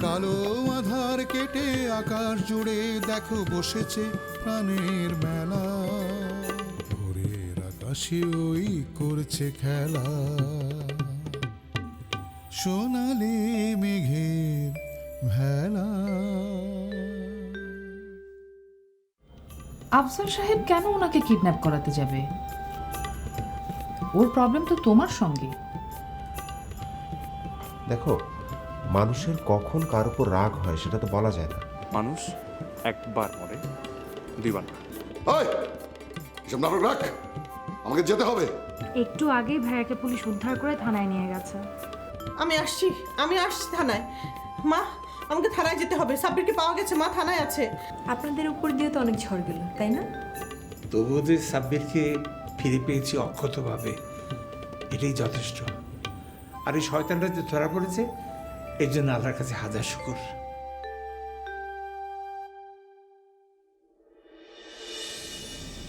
কালো আধার কেটে আকাশ জুড়ে দেখো বসেছে প্রাণের মেলা। ভোরের আকাশে ওই করছে খেলা। সোনালি মেঘের ভেলা। আফজাল সাহেব কেন ওনাকে কিডন্যাপ করাতে যাবে? ওর প্রবলেম তো তোমার সঙ্গে। দেখো মানুষের কখন কার উপর রাগ হয় সেটা তো বলা যায় না। মানুষ একবার মরে দুইবার না এসব নাটক রাখ। আমাকে যেতে হবে। একটু আগেই ভাইয়াকে পুলিশ উদ্ধার করে থানায় নিয়ে গেছে। আমি আসছি আমি আসছি থানায়। মা আমাকে থানায় যেতে হবে। সাব্বিরকে পাওয়া গেছে? মা থানায় আছে। আপনাদের উপর দিয়ে তো অনেক ঝড় গেল তাই না? তবুও যে সাব্বিরকে ফিরে পেয়েছি অক্ষতভাবে এটাই যথেষ্ট। আর এই শয়তানরা যে ধরা পড়েছে এর জন্য আল্লাহর কাছে হাজার শুকুর।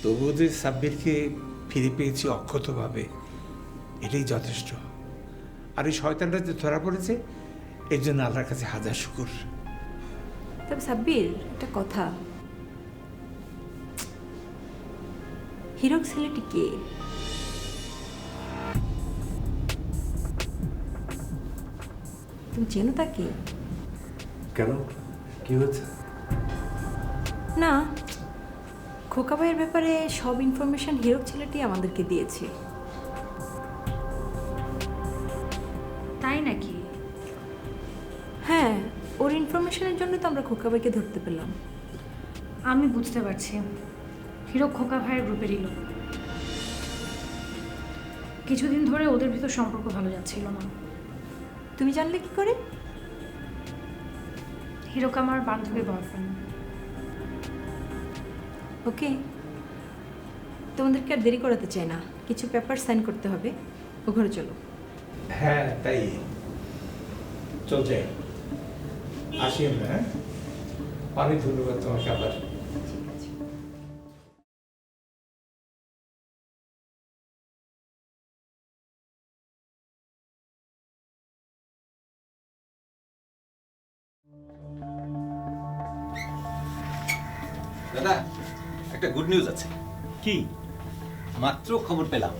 তবুও যে সাব্বিরকে ফিরে পেয়েছি অক্ষতভাবে, এটাই যথেষ্ট। আর এই শয়তানরা যে ধরা পড়েছে এর জন্য আল্লাহর কাছে হাজার শুকুর। তবে সাব্বির, একটা কথা। হিরক ছেলেটি কে? তুমি চেনো তাকে? কেন? কি হয়েছে? না খোকা ভাইয়ের ব্যাপারে সব ইনফরমেশন হিরক ছেলেটি আমাদেরকে দিয়েছে। তাই নাকি? হ্যাঁ ওর ইনফরমেশনের জন্য তো আমরা খোকা ভাইকে ধরতে পেলাম। আমি বুঝতে পারছি। হিরো খোকা ভাইয়ের গ্রুপেরই লোক। কিছুদিন ধরে ওদের ভিতর সম্পর্ক ভালো যাচ্ছিল না। তুমি জানলে কি করে? হিরোক আমার বান্ধবী বয়ফ্রেন্ড ওকে তোমাদেরকে আর দেরি করাতে চাই না। কিছু পেপার সাইন করতে হবে। ও ঘরে চলো। হ্যাঁ তাই। চল যাই। আসি আমরা হ্যাঁ? অনেক ধন্যবাদ তোমাকে আবার। দাদা একটা গুড নিউজ আছে। কি? মাত্র খবর পেলাম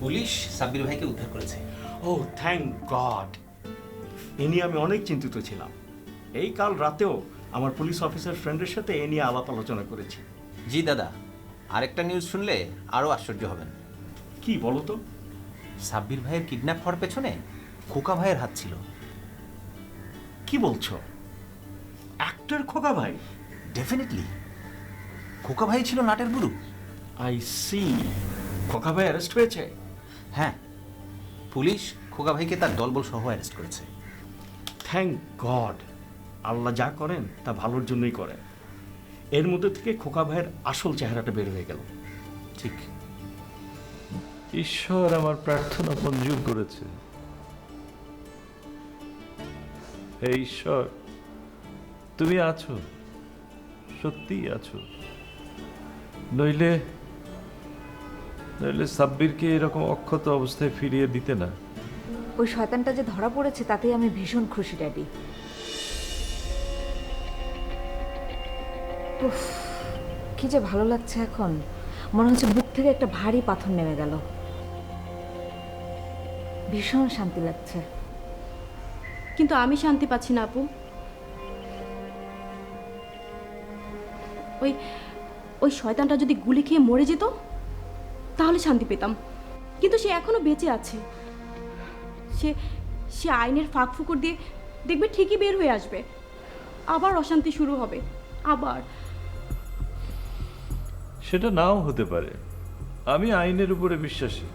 পুলিশ সাব্বির ভাইকে উদ্ধার করেছে। ও থ্যাংক গড এ নিয়ে আমি অনেক চিন্তিত ছিলাম। এই কাল রাতেও আমার পুলিশ অফিসার ফ্রেন্ডের সাথে এ নিয়ে আলাপ আলোচনা করেছি। জি দাদা আরেকটা নিউজ শুনলে আরও আশ্চর্য হবেন। কি বলো তো? সাব্বির ভাইয়ের কিডন্যাপ হওয়ার পেছনে খোকা ভাইয়ের হাত ছিল। কি বলছো? অ্যাক্টর খোকা ভাই? ডেফিনেটলি খোকা ভাই ছিল নাটের গুরু। আই সি খোকা ভাই অ্যারেস্ট হয়েছে হ্যাঁ। পুলিশ খোকা ভাইকে তার দলবল সহ অ্যারেস্ট করেছে। থ্যাংক গড আল্লাহ যা করেন তা ভালোর জন্যই করেন। এর মধ্যে থেকে খোকা ভাইয়ের আসল চেহারাটা বের হয়ে গেল। ঠিক। ঈশ্বর আমার প্রার্থনা মঞ্জুর করেছে। হে ঈশ্বর তুমি আছো সত্যিই আছো। নইলে নইলে সাব্বিরকে এরকম অক্ষত অবস্থায় ফিরিয়ে দিতে না। ওই শয়তানটা যে ধরা পড়েছে তাতেই আমি ভীষণ খুশি ড্যাডি। উফ কি যে ভালো লাগছে এখন। মনে হচ্ছে বুক থেকে একটা ভারী পাথর নেমে গেল। ভীষণ শান্তি লাগছে। কিন্তু আমি শান্তি পাচ্ছি না আপু। ওই ওই শয়তানটা যদি গুলি খেয়ে মরে যেত, তাহলে শান্তি পেতাম। কিন্তু সে এখনও বেঁচে আছে। সে সে আইনের ফাঁক ফুকর দিয়ে দেখবে ঠিকই বের হয়ে আসবে। আবার অশান্তি শুরু হবে। আবার। সেটা নাও হতে পারে। আমি আইনের উপরে বিশ্বাসী।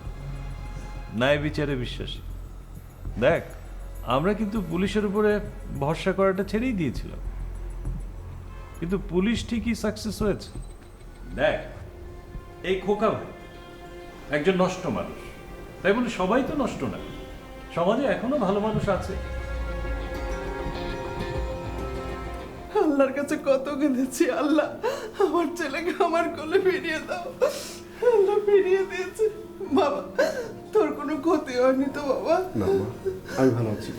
ন্যায় বিচারে বিশ্বাসী। দেখ, আমরা কিন্তু পুলিশের উপরে ভরসা করাটা ছেড়েই দিয়েছিলাম। কিন্তু পুলিশ ঠিকই সাকসেস হয়েছে। দেখ এই খোকা ভাই একজন নষ্ট মানুষ। তাই বলে সবাই তো নষ্ট না। সমাজে এখনও ভালো মানুষ আছে। আল্লাহর কাছে কত কেঁদেছি আল্লাহ আমার ছেলেকে আমার কোলে ফিরিয়ে দাও। আল্লাহ ফিরিয়ে দিয়েছে। বাবা তোর কোনো ক্ষতি হয়নি তো বাবা? না মা আমি ভালো আছি।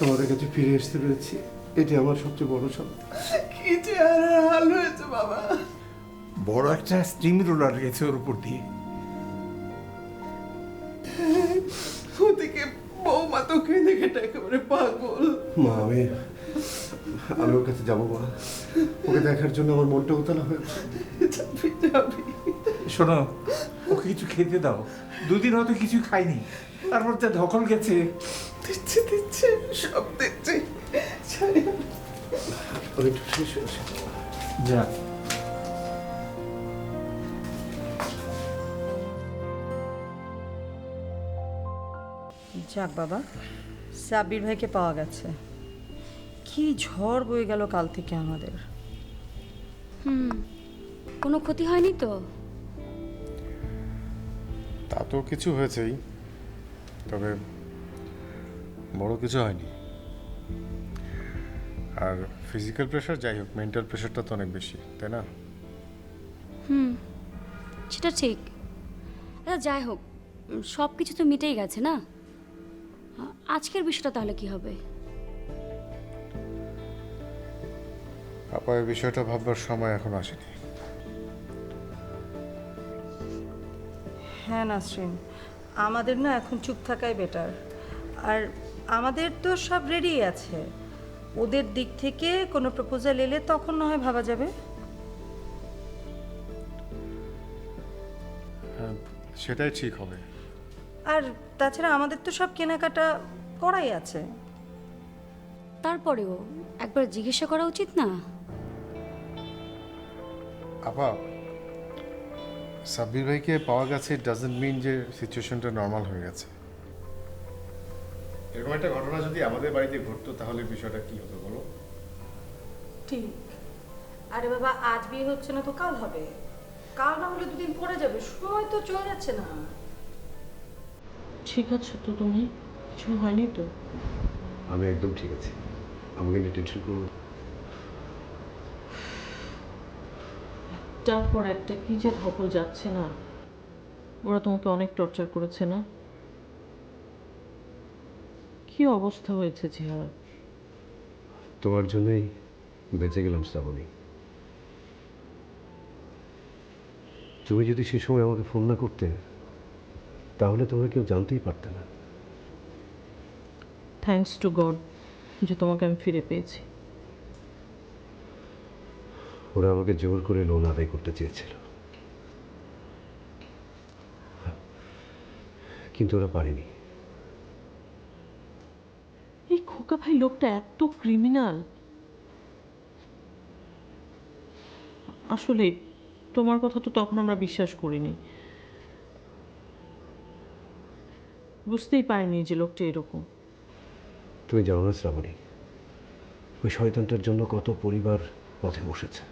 তোমাদের কাছে ফিরে আসতে পেরেছি। এটি আমার সবচেয়ে বড় শান্তি কি চেহারা হাল হয়েছে বাবা? বড় একটা স্টিম রোলার গেছে ওর উপর দিয়ে। ওদিকে বৌমা তো কেঁদে কেটে একেবারে পাগল। মা আমি আমি ওর কাছে যাব মা। ওকে দেখার জন্য আমার মনটা উতলা হয়েছে যাবি যাবি। শোনো ওকে কিছু খেতে দাও। দুদিন হয়তো কিছু খাইনি। তারপর যা ধকল গেছে। দিচ্ছে দিচ্ছে সব দিচ্ছে। হয়ে। যা। যাক বাবা সাব্বির ভাইকে পাওয়া গেছে। কি ঝড় বয়ে গেল কাল থেকে আমাদের। হুম কোনো ক্ষতি হয়নি তো? তা তো কিছু হয়েছেই তবে বড় কিছু হয়নি। আর ফিজিক্যাল প্রেশার যাই হোক মেন্টাল প্রেশারটা তো অনেক বেশি তাই না? হুম সেটা ঠিক। আচ্ছা যাই হোক সব কিছু তো মিটেই গেছে না? আজকের বিষয়টা তাহলে কি হবে? আপা এই বিষয়টা ভাববার সময় এখন আসেনি। হ্যাঁ নাসরিন আমাদের না এখন চুপ থাকাই বেটার আর আমাদের তো সব রেডি আছে। ওদের দিক থেকে কোনো প্রপোজাল এলে তখন না হয় ভাবা যাবে। হ্যাঁ সেটাই ঠিক হবে। আর তাছাড়া আমাদের তো সব কেনাকাটা করাই আছে। তারপরেও একবার জিজ্ঞাসা করা উচিত না? আপা সাব্বির ভাইকে পাওয়া গেছে ডাজেন্ট মিন যে সিচুয়েশনটা নর্মাল হয়ে গেছে। এরকম একটা ঘটনা যদি আমাদের বাড়িতে ঘটতো তাহলে বিষয়টা কি হতো বলো? ঠিক। আরে বাবা আজ বিয়ে হচ্ছে না তো কাল হবে। কাল না হলে দুদিন পরে যাবে। সময় তো চলে যাচ্ছে না। ঠিক আছে তো তুমি। কিছু হয়নি তো? আমি একদম ঠিক আছি। আমাকে নিয়ে টেনশন করব না। তারপর একটা কি যে ধকল যাচ্ছে না? ওরা তোমাকে অনেক টর্চার করেছে না? কি অবস্থা হয়েছে চেহারা তোমার জন্যই বেঁচে গেলাম শ্রাবণী। তুমি যদি সে সময় আমাকে ফোন না করতে তাহলে তোমরা কেউ জানতেই পারতে না। থ্যাঙ্কস টু গড যে তোমাকে আমি ফিরে পেয়েছি। ওরা আমাকে জোর করে লোন আদায় করতে চেয়েছিল। কিন্তু ওরা পারেনি। এই খোকা ভাই লোকটা এত ক্রিমিনাল আসলে তোমার কথা তো তখন আমরা বিশ্বাস করিনি। বুঝতেই পারিনি যে লোকটা এরকম। তুমি জানো না শ্রাবণী, ওই শয়তানটার জন্য কত পরিবার পথে বসেছে।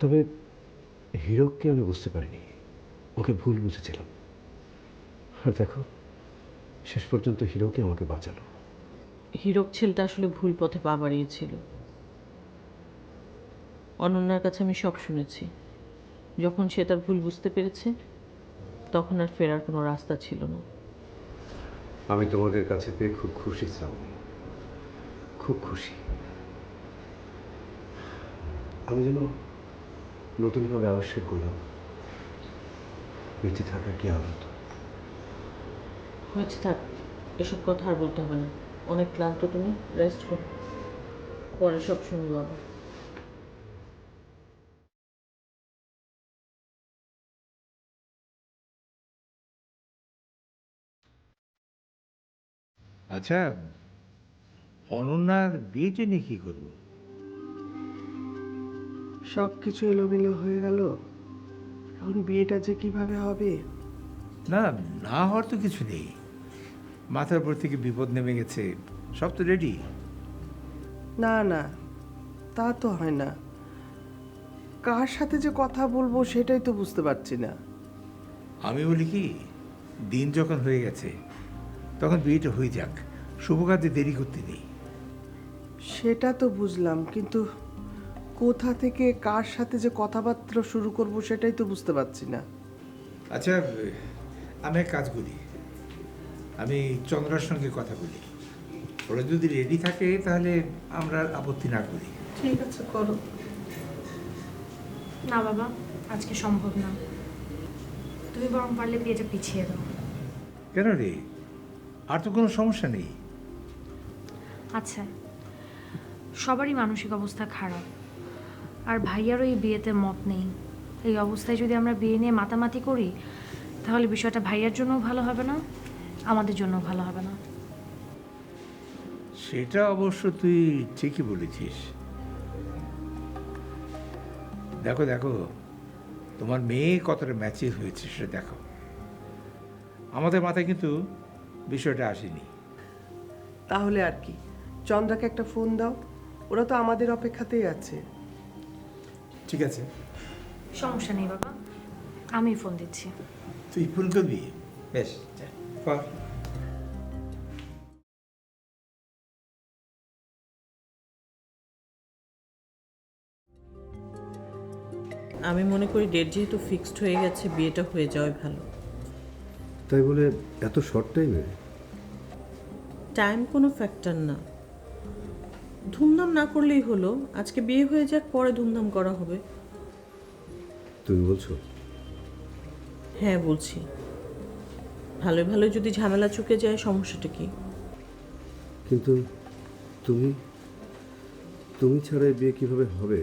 তবে হিরককে আমি বুঝতে পারিনি, ওকে ভুল বুঝেছিলাম। আর দেখো, শেষ পর্যন্ত হিরোকে আমাকে বাঁচালো। হিরক ছেলেটা আসলে ভুল পথে পা বাড়িয়েছিল। অনন্যার কাছে আমি সব শুনেছি। যখন সে তার ভুল বুঝতে পেরেছে, তখন আর ফেরার কোনো রাস্তা ছিল না। আমি তোমাদের কাছে পেয়ে খুব খুশি শ্রাবণী খুব খুশি। আমি যেন নতুনভাবে আবিষ্কার করলাম বেঁচে থাকা কি আনন্দ? হয়েছে থাক, এসব কথা আর বলতে হবে না। অনেক ক্লান্ত তুমি রেস্ট করো। পরে সব শুনব আবার। আচ্ছা অনন্যার বিয়েটা নিয়ে কি করব? সব কিছু এলোমেলো হয়ে গেল। এখন বিয়েটা যে কীভাবে হবে? না না হওয়ার তো কিছু নেই। মাথার উপর থেকে বিপদ নেমে গেছে। সব তো রেডি না না তা তো হয় না। কার সাথে যে কথা বলব সেটাই তো বুঝতে পারছি না। আমি বলি কি দিন যখন হয়ে গেছে তখন বিয়েটা হয়ে যাক। শুভ কাজে দেরি করতে নেই। সেটা তো বুঝলাম কিন্তু কোথা থেকে কার সাথে যে কথাবার্তা শুরু করব সেটাই তো বুঝতে পারছি না। আচ্ছা আমি এক কাজ করি। আমি চন্দ্রার সঙ্গে কথা বলি। ওরা যদি রেডি থাকে তাহলে আমরা আর আপত্তি না করি। ঠিক আছে করো। না বাবা আজকে সম্ভব না। তুমি বরং পারলে বিয়েটা পিছিয়ে দাও। কেন রে? আর তো কোনো সমস্যা নেই। আচ্ছা সবারই মানসিক অবস্থা খারাপ। আর ভাইয়ারও এই বিয়েতে মত নেই। এই অবস্থায় যদি আমরা বিয়ে নিয়ে মাতামাতি করি তাহলে বিষয়টা ভাইয়ার জন্যও ভালো হবে না আমাদের জন্যও ভালো হবে না। সেটা অবশ্য তুই ঠিকই বলেছিস। দেখো দেখো তোমার মেয়ে কতটা ম্যাচিউর হয়েছে সেটা দেখো। আমাদের মাথায় কিন্তু বিষয়টা আসেনি। তাহলে আর কি। চন্দ্রাকে একটা ফোন দাও ওরা তো আমাদের অপেক্ষাতেই আছে। ঠিক আছে। সমস্যা নেই বাবা আমি ফোন দিচ্ছি। তুই ফোন করবি? বেশ কর। আমি মনে করি ডেট যেহেতু ফিক্সড হয়ে গেছে বিয়েটা হয়ে যাওয়াই ভালো। তাই বলে এত শর্ট টাইমে টাইম কোনো ফ্যাক্টর না। ধুমধাম না করলেই হলো আজকে বিয়ে হয়ে যাক পরে ধুমধাম করা হবে। তুমি বলছো? হ্যাঁ বলছি। ভালো ভালো যদি ঝামেলা চুকে যায় সমস্যাটা কি? কিন্তু তুমি তুমি ছাড়া এই বিয়ে কীভাবে হবে?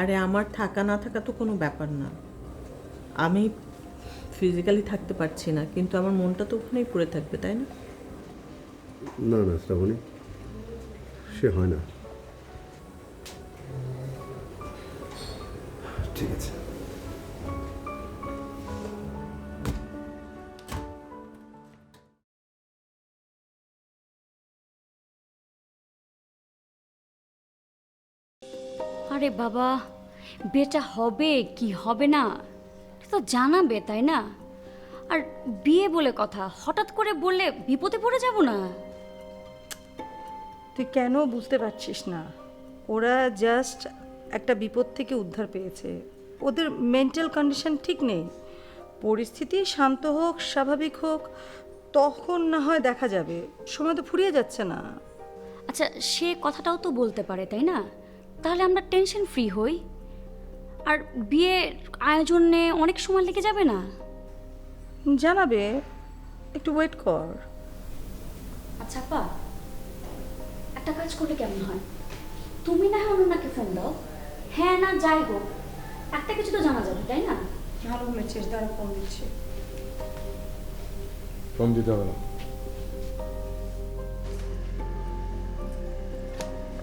আরে আমার থাকা না থাকা তো কোনো ব্যাপার না। আমি ফিজিক্যালি থাকতে পারছি না কিন্তু আমার মনটা তো ওখানেই পড়ে থাকবে তাই না? না না শ্রাবণী সে হয় না। ঠিক আছে। আরে বাবা বেটা হবে কি? হবে না? তো জানাবে তাই না? আর বিয়ে বলে কথা হঠাৎ করে বললে বিপদে পড়ে যাব না? তুই কেন বুঝতে পারছিস না? ওরা জাস্ট একটা বিপদ থেকে উদ্ধার পেয়েছে। ওদের মেন্টাল কন্ডিশন ঠিক নেই। পরিস্থিতি শান্ত হোক স্বাভাবিক হোক তখন না হয় দেখা যাবে। সময় তো ফুরিয়ে যাচ্ছে না। আচ্ছা সে কথাটাও তো বলতে পারে তাই না? তাহলে আমরা টেনশন ফ্রি হই। আর বিয়ের আয়োজনে অনেক সময় লেগে যাবে না? জানাবে। একটু ওয়েট কর। আচ্ছা পা একটা কাজ করলে কেমন হয়? তুমি না হয় অনন্যাকে ফোন দাও। হ্যাঁ না যাই হোক। একটা কিছু তো জানা যাবে তাই না? ভালো বলেছিস দাঁড়া ফোন দিচ্ছে। ফোন দিতে হবে না।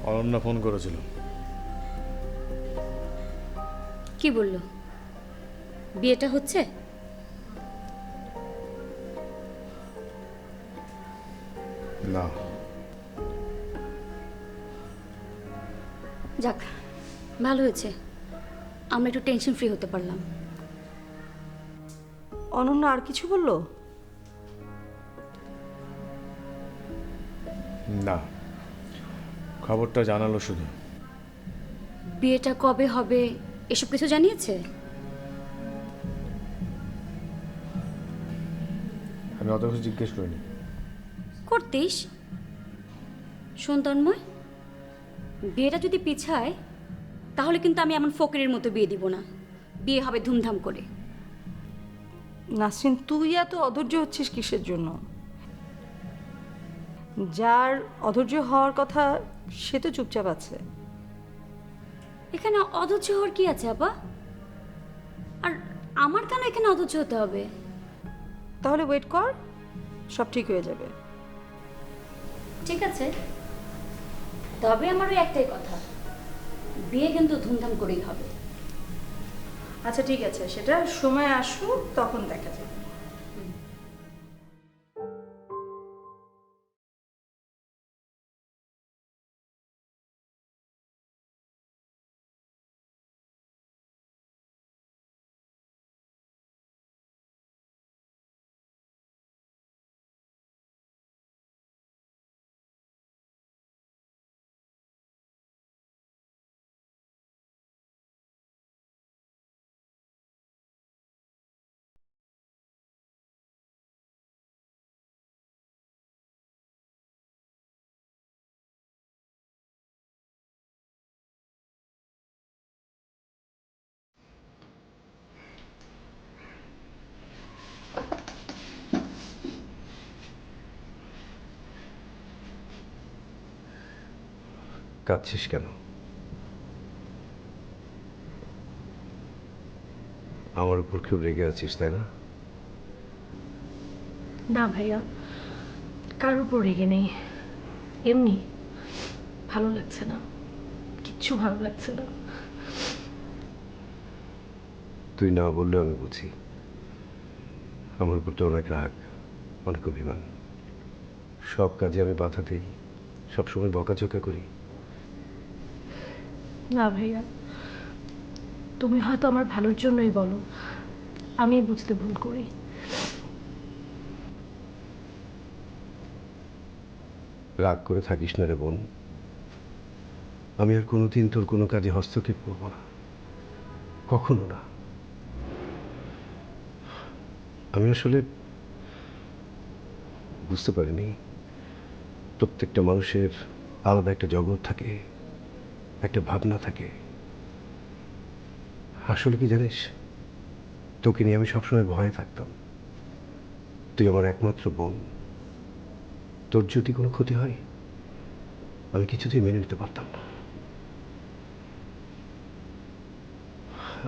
অনন্যা ফোন করেছিল। কি বলল? বিয়েটা হচ্ছে? না। যাক ভালো হয়েছে। আমরা একটু টেনশন ফ্রি হতে পারলাম। অনন্য আর কিছু বলল? না। খবরটা জানালো শুধু। বিয়েটা কবে হবে? এসব কিছু জানিয়েছে? আমি অত কিছু জিজ্ঞেস করিনি। করতিস? শোন তন্ময় বিয়েটা যদি পিছায় তাহলে কিন্তু আমি এমন ফকিরের মতো বিয়ে দিব না। বিয়ে হবে ধুমধাম করে। নাসরিন তুই এত অধৈর্য হচ্ছিস কিসের জন্য? যার অধৈর্য হওয়ার কথা সে তো চুপচাপ আছে। এখানে অধৈর্য হওয়ার কি আছে আপা? আর আমার কেন এখানে অধৈর্য হতে হবে? তাহলে ওয়েট কর সব ঠিক হয়ে যাবে। ঠিক আছে। তবে আমার ওই একটাই কথা বিয়ে কিন্তু ধুমধাম করেই হবে। আচ্ছা ঠিক আছে সেটা সময় আসুক তখন দেখা যাবে। কাঁদছিস কেন আমার উপর খুব রেগে আছিস তাই না না ভাইয়া কারোর উপর রেগে নেই এমনি ভালো লাগছে না কিচ্ছু ভালো লাগছে না তুই না বললেও আমি বুঝি আমার উপর তো অনেক রাগ অনেক অভিমান সব কাজে আমি বাধা দিই সবসময় বকাঝোকা করি না ভাইয়া। তুমি হয়তো আমার ভালোর জন্যই বলো। আমি বুঝতে ভুল করি। রাগ করে থাকিস না রে বোন। আমি আর কোনোদিন তোর কোনো কাজে হস্তক্ষেপ করব না। কখনো না। আমি আসলে বুঝতে পারিনি। প্রত্যেকটা মানুষের আলাদা একটা জগৎ থাকে। একটা ভাবনা থাকে। আসলে কি জানিস? তোকে নিয়ে আমি সবসময় ভয়ে থাকতাম। তুই আমার একমাত্র বোন। তোর যদি কোনো ক্ষতি হয়, আমি কিছুতেই মেনে নিতে পারতাম না।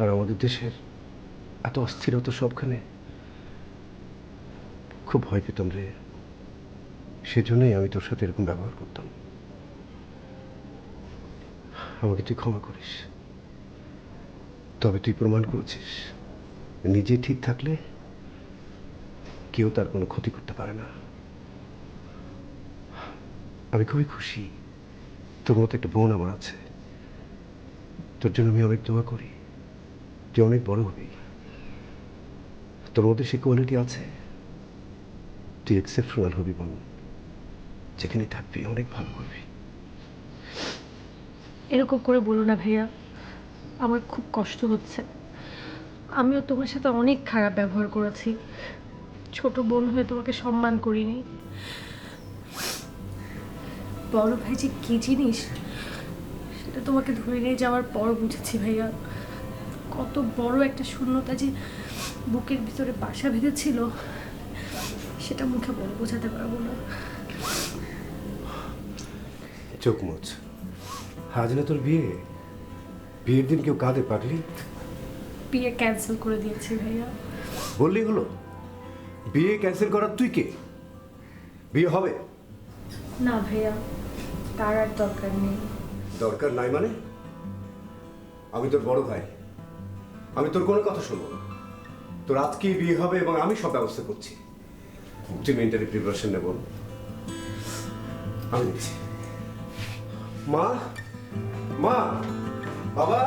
আর আমাদের দেশের এত অস্থিরতা সবখানে খুব ভয় পেতাম রে। সেজন্যই আমি তোর সাথে এরকম ব্যবহার করতাম। আমাকে তুই ক্ষমা করিস। তবে তুই প্রমাণ করেছিস, নিজে ঠিক থাকলে কেউ তার কোনো ক্ষতি করতে পারে না। আমি খুবই খুশি, তোর মতো একটা বোন আমার আছে। তোর জন্য আমি অনেক দোয়া করি, তুই অনেক বড় হবি। তোর মধ্যে সে কোয়ালিটি আছে। তুই এক্সেপশনাল হবি বোন যেখানে থাকবি, অনেক ভালো করবি। এরকম করে বলো না ভাইয়া। আমার খুব কষ্ট হচ্ছে। আমিও তোমার সাথে অনেক খারাপ ব্যবহার করেছি। ছোট বোন হয়ে তোমাকে সম্মান করিনি। বড় ভাই যে কী জিনিস? সেটা তোমাকে ধরে নিয়ে যাওয়ার পর বুঝেছি ভাইয়া। কত বড় একটা শূন্যতা যে বুকের ভিতরে বাসা বেঁধেছিল, সেটা মুখে বলে বোঝাতে পারব না। চোখ মুচ আজ না তোর বিয়ে? বিয়ের দিন কেউ কাঁদে পাগলি? বিয়ে ক্যান্সেল করে দিয়েছি ভাইয়া। বললি হলো। বিয়ে ক্যান্সেল করার তুই কে? বিয়ে হবে? না ভাইয়া তার আর দরকার নেই। দরকার নাই মানে? আমি তোর বড় ভাই। আমি তোর কোনো কথা শুনব না। তোর আজকেই বিয়ে হবে এবং আমি সব ব্যবস্থা করছি। তুই মেন্টালি প্রিপারেশন নেব আমি মা! মা বাবা